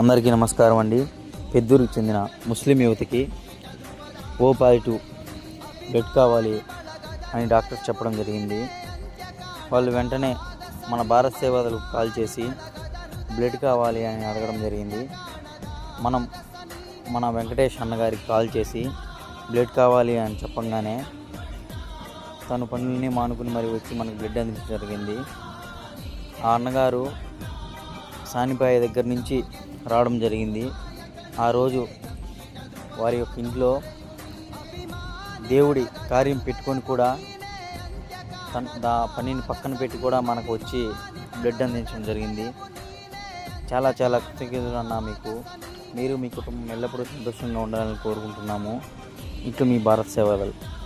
అందరికీ నమస్కారం అండి. పెద్దూరుకు చెందిన ముస్లిం యువతికి ఓ పాజిటివ్ బ్లడ్ కావాలి అని డాక్టర్ చెప్పడం జరిగింది. వాళ్ళు వెంటనే మన భారత్ సేవలకు కాల్ చేసి బ్లడ్ కావాలి అని అడగడం జరిగింది. మనం మన వెంకటేష్ అన్నగారికి కాల్ చేసి బ్లడ్ కావాలి అని చెప్పంగానే తను పనులని మానుకుని మరి వచ్చి మనకు బ్లడ్ అందించడం జరిగింది. ఆ అన్నగారు సానిపాయ దగ్గర నుంచి రావడం జరిగింది. ఆ రోజు వారి యొక్క ఇంట్లో దేవుడి కార్యం పెట్టుకొని కూడా తన దా పనిని పక్కన పెట్టి కూడా మనకు వచ్చి బ్లడ్ అందించడం జరిగింది. చాలా చాలా కృతజ్ఞతలు అన్నా మీకు. మీరు మీ కుటుంబం ఎల్లప్పుడూ సంతోషంగా ఉండాలని కోరుకుంటున్నాము. ఇట్లు మీ భారత్ సేవలు.